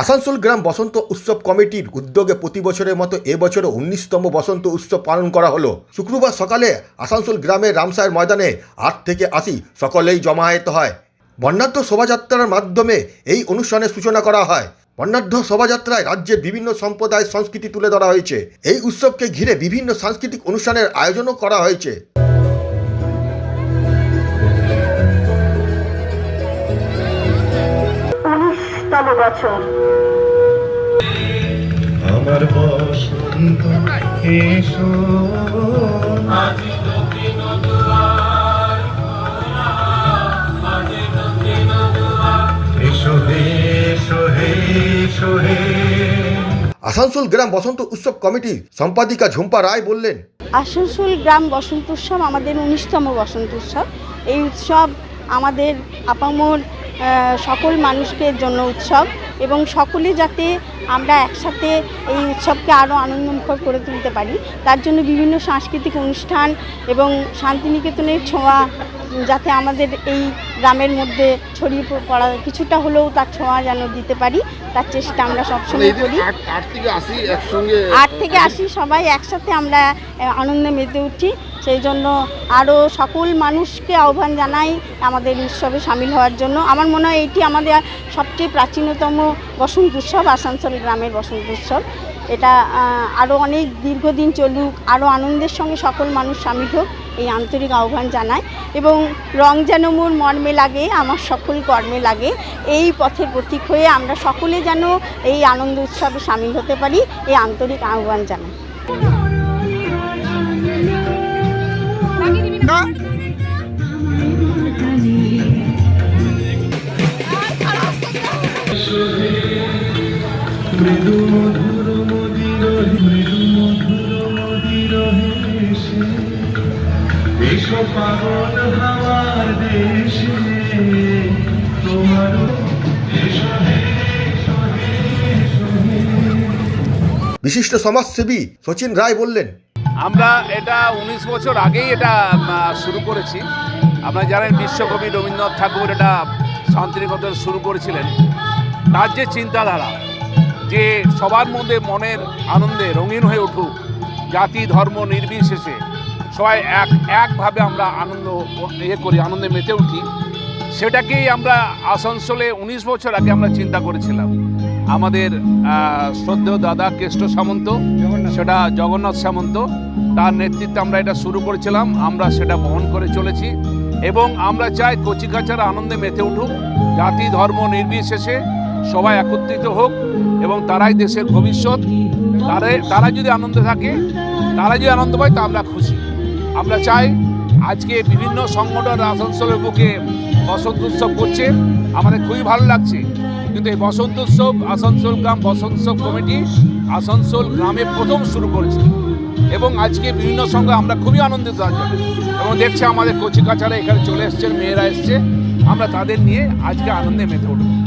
আসানসোল গ্রাম বসন্ত উৎসব কমিটির উদ্যোগে প্রতি বছরের মতো এবছরও উনিশতম বসন্ত উৎসব পালন করা হলো। শুক্রবার সকালে আসানসোল গ্রামের রামসায়ের ময়দানে আট থেকে আশি সকলেই জমায়েত হয়। বর্ণাঢ্য শোভাযাত্রার মাধ্যমে এই অনুষ্ঠানের সূচনা করা হয়। বর্ণাঢ্য শোভাযাত্রায় রাজ্যের বিভিন্ন সম্প্রদায়ের সংস্কৃতি তুলে ধরা হয়েছে। এই উৎসবকে ঘিরে বিভিন্ন সাংস্কৃতিক অনুষ্ঠানের আয়োজনও করা হয়েছে। বছর। আমার বসন্ত এসো। আসানসোল গ্রাম বসন্ত উৎসব কমিটির সম্পাদিকা ঝুম্পা রায় বললেন আসানসোল গ্রাম বসন্ত উৎসব আমাদের উনিশতম বসন্ত উৎসব। এই উৎসব আমাদের আপামর সকল মানুষের জন্য উৎসব এবং সকলে যাতে আমরা একসাথে এই উৎসবকে আরও আনন্দমুখর করে তুলতে পারি। তার জন্য বিভিন্ন সাংস্কৃতিক অনুষ্ঠান এবং শান্তিনিকেতনের ছোঁয়া যাতে আমাদের এই গ্রামের মধ্যে ছড়িয়ে পড়া কিছুটা হলেও তার ছোঁয়া যেন দিতে পারি তার চেষ্টা আমরা সবসময় করি। আট থেকে আশি সবাই একসাথে আমরা আনন্দে মেতে উঠি। সেই জন্য আরও সকল মানুষকে আহ্বান জানাই আমাদের উৎসবে সামিল হওয়ার জন্য। আমার মনে হয় এটি আমাদের সবচেয়ে প্রাচীনতম বসন্ত উৎসব, আসানসোল গ্রামের বসন্ত উৎসব। এটা আরও অনেক দীর্ঘদিন চলুক, আরও আনন্দের সঙ্গে সকল মানুষ সামিল হোক, এই আন্তরিক আহ্বান জানায় এবং রং যেন মোর মর্মে লাগে, আমার সকল কর্মে লাগে, এই পথের প্রতীক হয়ে আমরা সকলে যেন এই আনন্দ উৎসবে সামিল হতে পারি, এই আন্তরিক আহ্বান জানাই। মৃদু মধুর মদির মৃদু মধুর মদির এসো পাগল হাওয়ার দেশে তোমার এসো হে এসো হে এসো হে। বিশিষ্ট সমাজসেবী সচিন রায় বললেন আমরা এটা উনিশ বছর আগেই এটা শুরু করেছি। আপনারা জানেন বিশ্বকবি রবীন্দ্রনাথ ঠাকুর এটা শান্তিনিকেতন শুরু করেছিলেন। তার যে চিন্তাধারা, যে সবার মধ্যে মনের আনন্দে রঙিন হয়ে উঠুক, জাতি, ধর্ম নির্বিশেষে সবাই এক, একভাবে আমরা আনন্দ ইয়ে করি, আনন্দে মেতে উঠি, সেটাকেই আমরা আসানসোলে উনিশ বছর আগে আমরা চিন্তা করেছিলাম। আমাদের শ্রদ্ধেয় দাদা কেষ্ট সামন্ত সেটা জগন্নাথ সামন্ত তার নেতৃত্বে আমরা এটা শুরু করেছিলাম আমরা সেটা বহন করে চলেছি। এবং আমরা চাই কচিকাচারা আনন্দে মেতে উঠুক জাতি ধর্ম নির্বিশেষে সবাই একত্রিত হোক এবং তারাই দেশের ভবিষ্যৎ। তারাই তারা যদি আনন্দে থাকে তারা যদি আনন্দ পায় তা আমরা খুশি। আমরা চাই আজকে বিভিন্ন সংগঠন আসানসোলের বুকে বসন্ত উৎসব করছে। আমাদের খুবই ভালো লাগছে। কিন্তু এই বসন্ত উৎসব আসানসোল গ্রাম বসন্ত উৎসব কমিটি আসানসোল গ্রামে প্রথম শুরু করেছে। এবং আজকে বিভিন্ন সঙ্গে আমরা খুবই আনন্দিত আছি। এবং দেখছি আমাদের কচি কাচারা এখানে চলে এসছে মেয়েরা এসছে। আমরা তাদের নিয়ে আজকে আনন্দে মেতে উঠব।